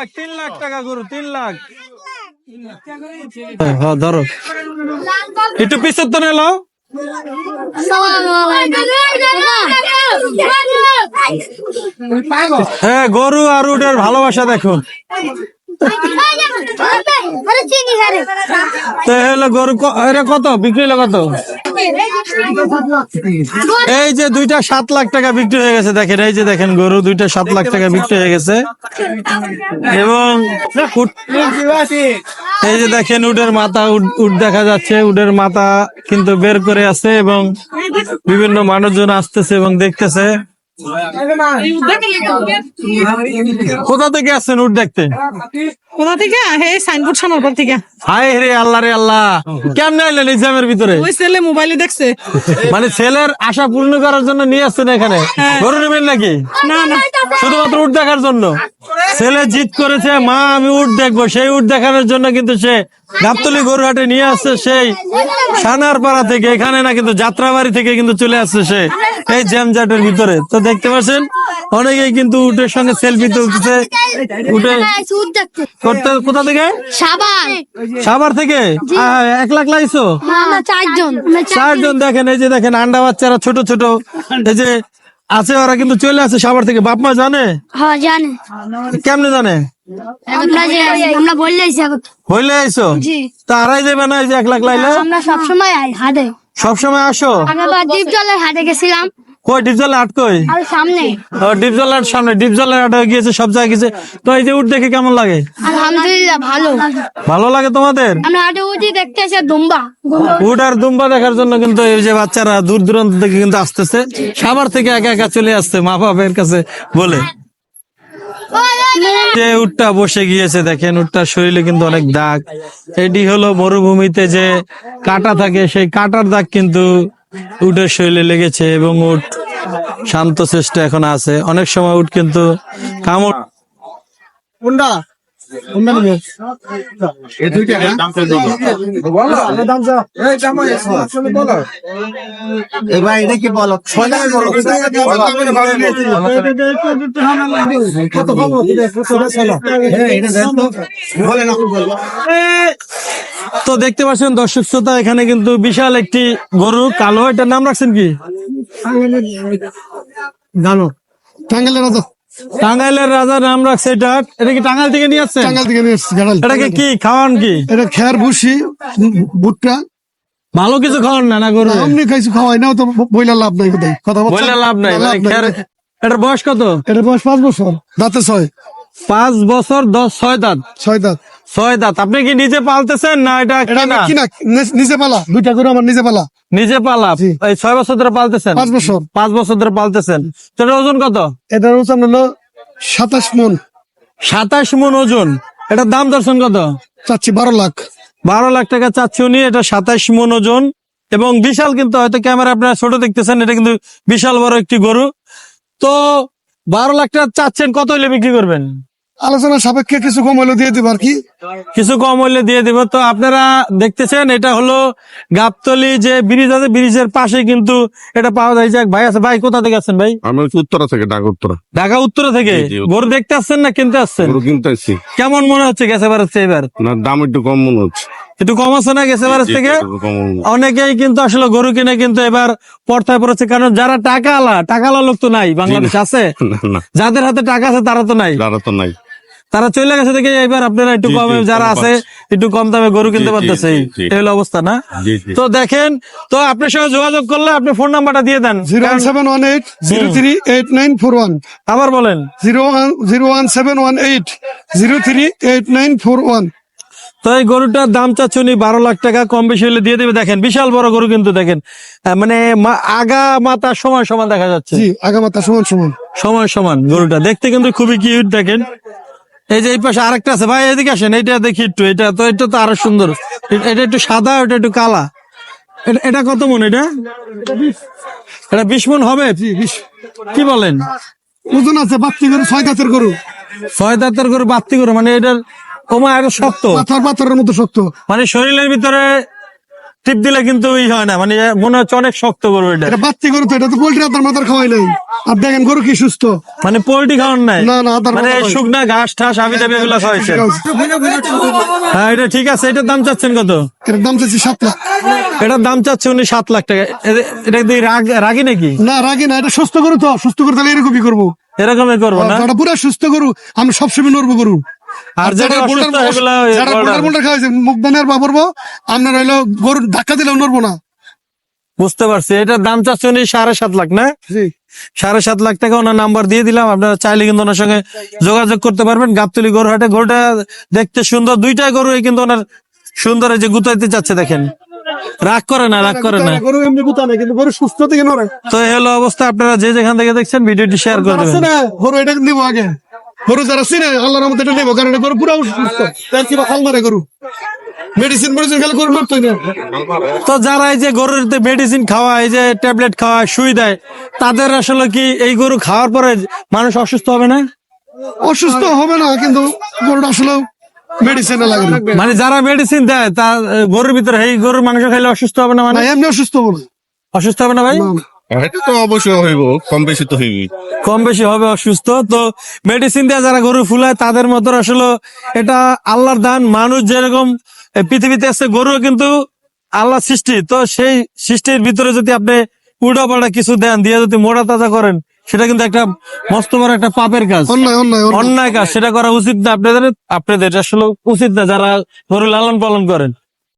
লাখ তিন লাখ টাকা গরু তিন লাখ। হ্যাঁ ধরো। একটু পিছের তো নিলো হ্যাঁ গরু আর উটের ভালোবাসা দেখুন কত? বিক্রি হলো কত? এই যে দুইটা সাত লাখ টাকা বিক্রি হয়ে গেছে, দেখেন, এই যে দেখেন, গরু দুইটা সাত লাখ টাকা বিক্রি হয়ে গেছে। এবং এই যে দেখেন, উটের মাথা উড দেখা যাচ্ছে উডের মাথা কিন্তু বের করে আছে এবং বিভিন্ন মানুষজন আসতেছে এবং দেখতেছে। কোথা থেকে আসছেন উট দেখতে কোথা থেকে? হে সাইনবোর্ড থেকে। হায় রে আল্লাহ রে আল্লাহ। কেমনে আইলেন এক্সামের ভিতরে? ওই ছেলে মোবাইলে দেখছে। মানে ছেলের আশা পূর্ণ করার জন্য নিয়ে আসছেন এখানে? গরু নেবেন নাকি? না না। শুধুমাত্র উট দেখার জন্য? ছেলে জিত করেছে মা আমি উট দেখব। সেই উট দেখানোর জন্য কিন্তু সে গাবতলি গরুহাটে নিয়ে আসছে সেই সানারপাড়া থেকে। এখানে না কিন্তু যাত্রাবাড়ি থেকে কিন্তু চলে আসছে সে। এই জ্যামজাটের ভিতরে। তো দেখতে পাচ্ছেন? অনেকেই কিন্তু উটের সঙ্গে সেলফি তুলতেছে। উঠে করতে কোথা থেকে? সাবান সাভার থেকে? এক লাখ লাইছো? চারজন। চারজন। দেখেন এই যে দেখেন আন্ডা বাচ্চারা ছোট ছোট। এই যে আছে ওরা কিন্তু চলে আসে সাভার থেকে। বাপ মা জানে? হ্যাঁ জানে। কেমনে জানে? আমরা বললে হইলে আইসো? জি। তা আড়াই দেবে না এই যে এক লাখ লাইলে? আমরা সবসময় হাটে। সবসময় আসো? আমরা দ্বীপ জলের হাটে গেছিলাম। কই ডিপজল আট কই? আর সামনে। ডিপজল আট সামনে ডিপজল আট হয়ে গিয়েছে সব জায়গায় গেছে তো এই যে উঠ দেখে কেমন লাগে? আলহামদুলিল্লাহ ভালো। ভালো লাগে তোমাদের? আমরা হাটে উঠি দেখতে এসে দুম্বা। উট আর দুম্বা দেখার জন্য কিন্তু এই যে বাচ্চারা দূর দূরান্ত থেকে কিন্তু আসতেছে। সাভার থেকে একা একা চলে আসছে মা বাবার কাছে বলে। যে উটটা বসে গিয়েছে দেখেন উটটার শরীরে কিন্তু অনেক দাগ। এটি হলো মরুভূমিতে যে কাটা থাকে সেই কাটার দাগ কিন্তু উটের শরীরে লেগেছে এবং উট শান্ত চেষ্টা এখন আছে। অনেক সময় উঠ কিন্তু কামড় কোনটা হ্যাঁ? দেন তো দেখতে পাচ্ছেন দর্শক শ্রোতা এখানে কিন্তু বিশাল একটি গরু। কালো এটার নাম রাখছেন কি? জানো। টাঙ্গালের টাঙ্গাইলের রাজার নাম রাখছে এটা। এটা কি টাঙ্গাইল থেকে নিয়ে আসছে টাঙ্গাল থেকে নিয়ে এসেছি গাড়াল এটাকে কি খাওয়ান কি? এটা খেয়ার ভুসি ভুট্টা। ভালো কিছু খাওয়ান না না গরু অমনি খাইছি খাওয়াই না তো বইলা লাভ নাই কোথায়? কথা বললে লাভ নাই মানে এটার বয়স কত? এটা বয়স পাঁচ বছর। দাঁতে ছয়। পাঁচ বছর দশ ছয় দাঁত। ছয় দাঁত। ছয় দাঁত। আপনি কি নিজে পালতেছেন না এটা কেনা? কিনা? নি- নিজে পালা। দুইটা করে আমার নিজে পালা। নিজে পালা। এই ছয় বছর ধরে পালতেছেন? পাঁচ বছর। পাঁচ বছর ধরে পালতেছেন। এটার ওজন কত? এটার ওজন হলো সাতাশ মন। সাতাশ মন ওজন। এটার দাম দর্শন কত? চাচ্ছি বারো লাখ। বারো লাখ টাকা চাচ্ছি উনি এটা সাতাশ মন ওজন। এবং বিশাল কিন্তু হয়তো ক্যামেরা আপনারা ছোট দেখতেছেন এটা কিন্তু বিশাল বড় একটি গরু। তো বারো লাখ টাকা চাচ্ছেন কত হইলে বিক্রি করবেন? আলোচনা সাপেক্ষে কিছু কম হলে দিয়ে দেবো আর কি। কিছু কম মূল্যে দিয়ে দেবো। তো আপনারা দেখতেছেন এটা হলো গাবতলি যে ব্রিজ আছে ব্রিজের পাশে কিন্তু এটা পাওয়া যায়। যাক ভাই আছে ভাই কোথা থেকে আসছেন ভাই? আমি উত্তরা থেকে ঢাকা উত্তরা। ঢাকা উত্তর থেকে। গরু দেখতে আসছেন না কিনতে আসছেন? গরু কিনতে আসছি। কেমন মনে হচ্ছে গেছে বার হচ্ছে এবার? না দাম একটু কম মনে হচ্ছে। একটু কম আছে না গেছে বার থেকে। অনেকেই কিন্তু আসলে গরু কিনে কিন্তু এবার পড়তায় পড়েছে কারণ যারা টাকা আলা টাকা আলা লোক তো নাই বাংলাদেশ আছে? যাদের হাতে টাকা আছে তারা তো নাই। দাঁড়া তো নাই। তারা চলে গেছে দেখে এবার আপনারা একটু কমে যারা আছে একটু কম দামে গরু কিনতে পারতেছে। এই হলো অবস্থা না? তো দেখেন তো আপনার সঙ্গে যোগাযোগ করলে আপনি ফোন নাম্বারটা দিয়ে দেন। Zero one seven one eight zero three eight nine four one. আবার বলেন। Zero one zero one seven one eight zero three eight nine four one. তো এই গরুটার দাম চাচ্ছে উনি বারো লাখ টাকা কম বেশি হলে দিয়ে দেবে। দেখেন বিশাল বড় গরু কিন্তু দেখেন। মানে আগা মাথা সমান সমান দেখা যাচ্ছে। জি আগামাতা সমান সমান। সমান সমান গরুটা। দেখতে কিন্তু খুবই কিউট দেখেন। এই যে এই পাশে আরেকটা আছে। ভাই এদিকে আসেন এটা দেখি একটু। এটা তো এটা তো আরও সুন্দর। এটা একটু সাদা ওটা একটু কালা। এটা- কত মন এটা? এটা বিশ মন হবে? কি বলেন? ওজন আছে বাত্তি গরু ছয় দাঁতের গরু। ছয় দাঁতের গরু বাত্তি গরু মানে এটার ওমা এটা শক্ত। পাথর পাথরের মতো শক্ত। মানে শরীরের ভিতরে টিপ দিলে কিন্তু ই হয় না মানে মনে হচ্ছে অনেক শক্ত গরু এটা। এটা বাচ্চা গরু তো এটা তো পোল্ট্রি আপনার মাথার খাওয়াই নাই। আর দেখেন গরু কি সুস্থ। মানে পোল্ট্রি খাওয়ান নাই। না, না, আদার মানে শুকনা ঘাস ঠাস আবি এগুলো খাওয়াইছে হ্যাঁ এটা ঠিক আছে এটার দাম চাচ্ছেন কত? এটার দাম চাচ্ছি সাত লাখ। এটার দাম চাচ্ছে উনি সাত লাখ টাকা। এটা রাগ রাগি নাকি? না রাগি না এটা সুস্থ গরু তো সুস্থ গরু তাহলে এরকমই করব। এরকমই করব না? এটা পুরো সুস্থ গরু আমি সবসময় নড়বো গরু। আর যেটা অসুস্থ বোল্ডার- যারা বোল্ডার বোল্ডার খাওয়াইছে মুখ দানের বা পড়ব আপনার হইল গরু ধাক্কা দিলেও নড়বো না। বুঝতে পারছি। এটার দাম চাচ্ছে উনি সাড়ে সাত লাখ না? সাড়ে সাত লাখ টাকা ওনার নাম্বার দিয়ে দিলাম। আপনারা চাইলে কিন্তু ওনার সঙ্গে যোগাযোগ করতে পারবেন। গাবতলি গরু হাটে গরুটা দেখতে সুন্দর। দুইটা গরু কিন্তু ওনার সুন্দর এই যে গুতাইতে চাচ্ছে দেখেন। রাগ করে না রাগ করে না। গরু এমনি গুতা না কিন্তু গরু সুস্থ থেকে নড়ে। তো এই হলো অবস্থা। আপনারা যে যেখান থেকে দেখছেন ভিডিওটি শেয়ার করে আছে দেবেন। না গরু এটা নিব আগে। গরু যারা চিনে আল্লাহর এটা নেব কারণ গরু পুরো সুস্থ তার কিবা গরু? মেডিসিন মেডিসিন খেলে গরু না। তো যারা এই যে গরুর মেডিসিন খাওয়া এই যে ট্যাবলেট খাওয়া শুই দেয় তাদের আসলে কি এই গরু খাওয়ার পরে মানুষ অসুস্থ হবে না? অসুস্থ হবে না কিন্তু গরুটা আসলে মেডিসিনে লাগে মানে যারা মেডিসিন দেয় তা গরুর ভিতরে এই গরুর মাংস খাইলে অসুস্থ হবে না মানে? এমনি অসুস্থ হবে না। অসুস্থ হবে না ভাই। এটা তো অবশ্যই হইব কম বেশি তো হইবই। কম বেশি হবে অসুস্থ তো মেডিসিন দিয়ে যারা গরু ফুলায় তাদের মতো আসলে এটা আল্লাহর দান। মানুষ যেরকম পৃথিবীতে আছে গরু কিন্তু আল্লাহ সৃষ্টি। তো সেই সৃষ্টির ভিতরে যদি আপনি উল্টা পাল্টা কিছু দেন দিয়ে যদি মোড়া তাজা করেন সেটা কিন্তু একটা মস্ত বড় একটা পাপের কাজ। অন্যায় কাজ। সেটা করা উচিত না। আপনাদের আপনাদের আসলে উচিত না। যারা গরু লালন পালন করেন